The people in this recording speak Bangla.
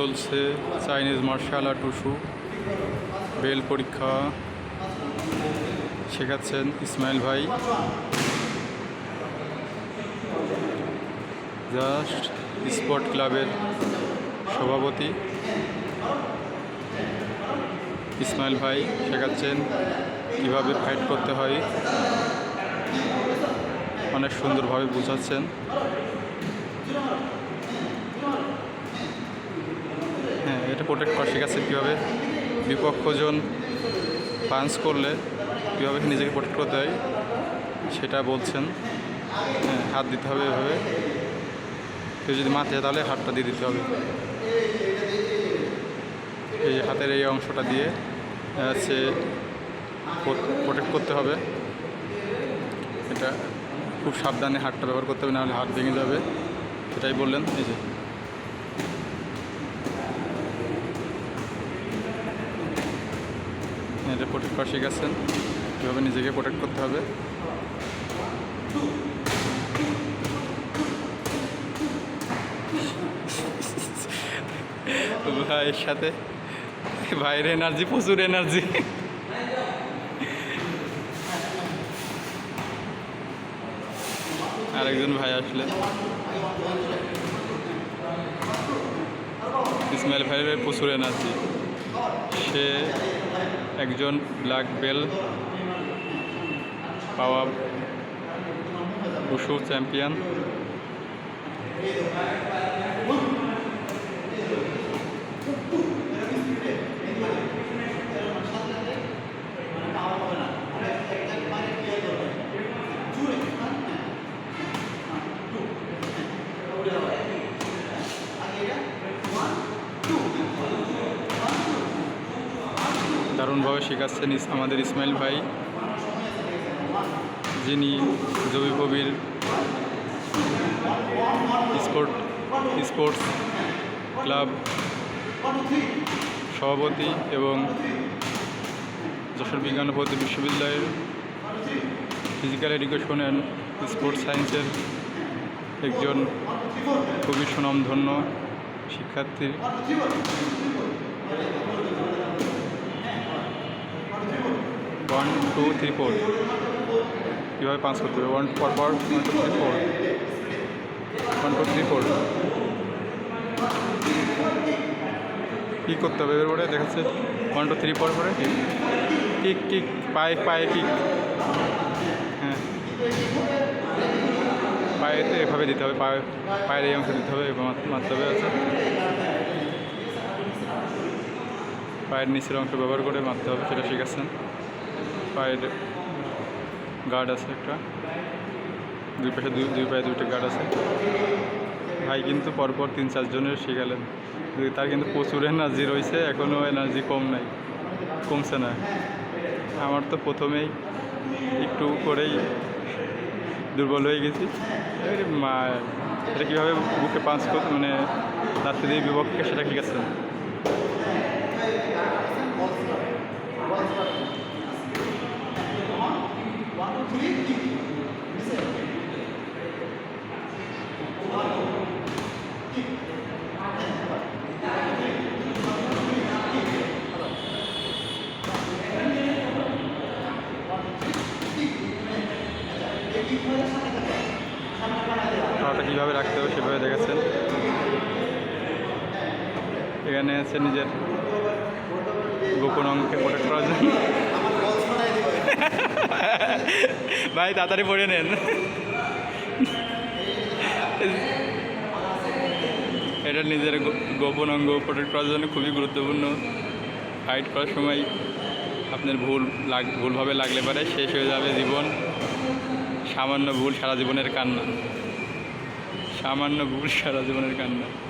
চলছে Chinese martial art wushu belt পরীক্ষা শেখাচ্ছেন ইসমাইল ভাই। জাস্ট স্পোর্ট ক্লাবের সভাপতি ইসমাইল ভাই শেখাচ্ছেন কীভাবে ফাইট করতে হয়। অনেক সুন্দরভাবে বোঝাচ্ছেন হ্যাঁ এটা প্রোটেক্ট করা শেখাচ্ছেন কীভাবে বিপক্ষজন পাঞ্চ করলে কীভাবে নিজেকে প্রোটেক্ট করতে হয়, সেটা বলছেন। হ্যাঁ হাত দিতে হবে এভাবে। কেউ যদি মাথে তাহলে হাতটা দিয়ে দিতে হবে। এই হাতের এই অংশটা দিয়ে সে প্রোটেক্ট করতে হবে। এটা খুব সাবধানে হাতটা ব্যবহার করতে হবে, নাহলে হাত ভেঙে যাবে। সেটাই বললেন, এই যে। এটা প্রোটেক্ট করা শিখেছেন কীভাবে নিজেকে প্রোটেক্ট করতে হবে। ভাইয়ের সাথে ভাইয়ের এনার্জি প্রচুর এনার্জি আরেকজন ভাই আসলে। ইসমাইল ভাইয়ের প্রচুর এনার্জি সে একজন ব্ল্যাক বেল পাওয়া উশু চ্যাম্পিয়ন। দারুণভাবে শেখাচ্ছেন আমাদের ইসমাইল ভাই, যিনি জবি কবির স্পোর্ট স্পোর্টস ক্লাব সভাপতি এবং যশোর বিজ্ঞান ও বিশ্ববিদ্যালয়ের ফিজিক্যাল এডুকেশন অ্যান্ড স্পোর্টস সায়েন্সের একজন খুবই সুনামধন্য শিক্ষার্থী। ওয়ান টু থ্রি ফোর কীভাবে পাঁচ করতে হবে? ওয়ান পর পর one two three four one two three four কী করতে হবে এরপরে দেখাচ্ছে। ওয়ান টু থ্রি ফোর পরে কিক কিক পায়ে পায়ে কিক হ্যাঁ। পায়েতে এভাবে দিতে হবে। পায়ে, পায়ের এই অংশ দিতে হবে। মারতে হবে আছে পায়ের নিচের অংশ ব্যবহার করে মারতে হবে, সেটা শিখাচ্ছেন পায়ের গার্ড আছে একটা। দুই পাশে দুই দুই পায়ে দুইটা গার্ড আছে। ভাই কিন্তু পরপর তিন চারজনের শিখালেন তার কিন্তু প্রচুর এনার্জি রয়েছে এখনও এনার্জি কম নাই। কমছে না। আমার তো প্রথমেই একটু করেই দুর্বল হয়ে গেছি। মা, এটা কীভাবে বুকে পাঁচ করতে মানে রাত্রি দিয়ে বিপক্ষে সেটা ঠিক আছে পাটা কীভাবে রাখতে হবে সেভাবে দেখাচ্ছেন এখানে আছে নিজের গোপন অঙ্গকে প্রোটেক্ট করার জন্য। ভাই, তাড়াতাড়ি পড়ে নেন। এটা নিজের গোপন অঙ্গ প্রোটেক্ট করার জন্য খুবই গুরুত্বপূর্ণ। ফাইট করার সময় আপনার ভুল লাগ, ভুলভাবে লাগলে পারে শেষ হয়ে যাবে জীবন। সামান্য ভুল সারা জীবনের কান্না। সামান্য ভুল সারা জীবনের কান্না।